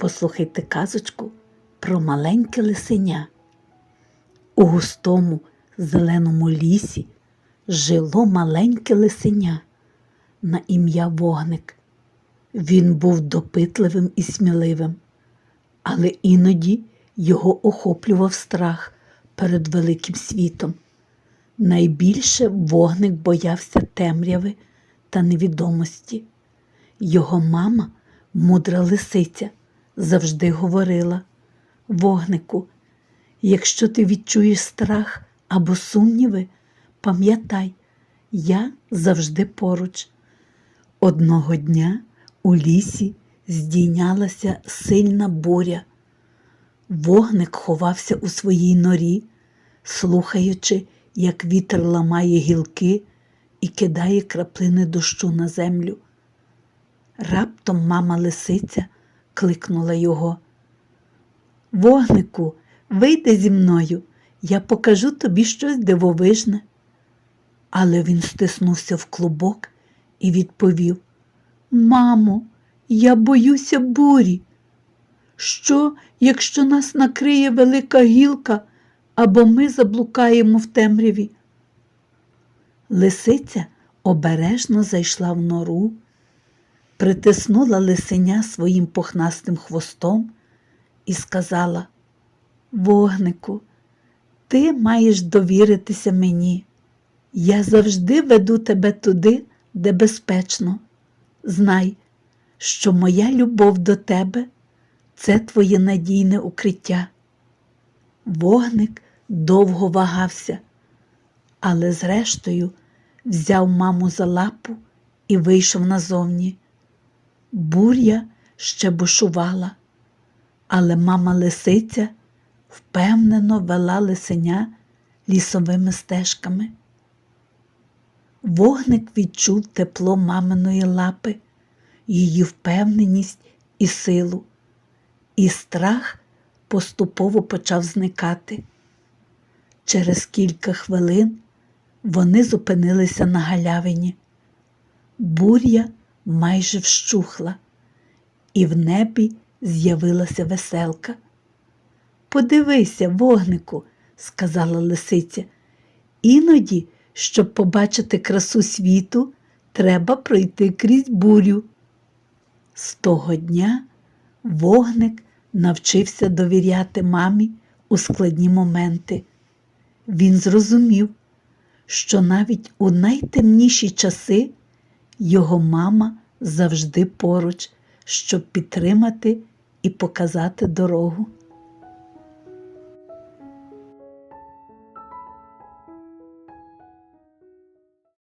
Послухайте казочку про маленьке лисеня. У густому зеленому лісі жило маленьке лисеня на ім'я Вогник. Він був допитливим і сміливим, але іноді його охоплював страх перед великим світом. Найбільше вогник боявся темряви та невідомості. Його мама, мудра лисиця, завжди говорила Вогнику, якщо ти відчуєш страх або сумніви, пам'ятай, я завжди поруч. Одного дня у лісі здійнялася сильна буря. Вогник ховався у своїй норі, слухаючи, як вітер ламає гілки і кидає краплини дощу на землю. Раптом мама лисиця кликнула його. Вогнику, вийди зі мною, я покажу тобі щось дивовижне. Але він стиснувся в клубок і відповів Мамо, я боюся бурі. Що, якщо нас накриє велика гілка, або ми заблукаємо в темряві? Лисиця обережно зайшла в нору, притиснула лисеня своїм пухнастим хвостом і сказала Вогнику, ти маєш довіритися мені. Я завжди веду тебе туди, де безпечно. Знай, що моя любов до тебе це твоє надійне укриття. Вогник довго вагався, але зрештою взяв маму за лапу і вийшов назовні. Буря ще бушувала, але мама лисиця впевнено вела лисеня лісовими стежками. Вогник відчув тепло маминої лапи, її впевненість і силу, і страх поступово почав зникати. Через кілька хвилин вони зупинилися на галявині. Буря майже вщухла, і в небі з'явилася веселка. Подивися, вогнику, сказала лисиця, іноді, щоб побачити красу світу, треба пройти крізь бурю. З того дня вогник навчився довіряти мамі у складні моменти. Він зрозумів, що навіть у найтемніші часи його мама завжди поруч, щоб підтримати і показати дорогу.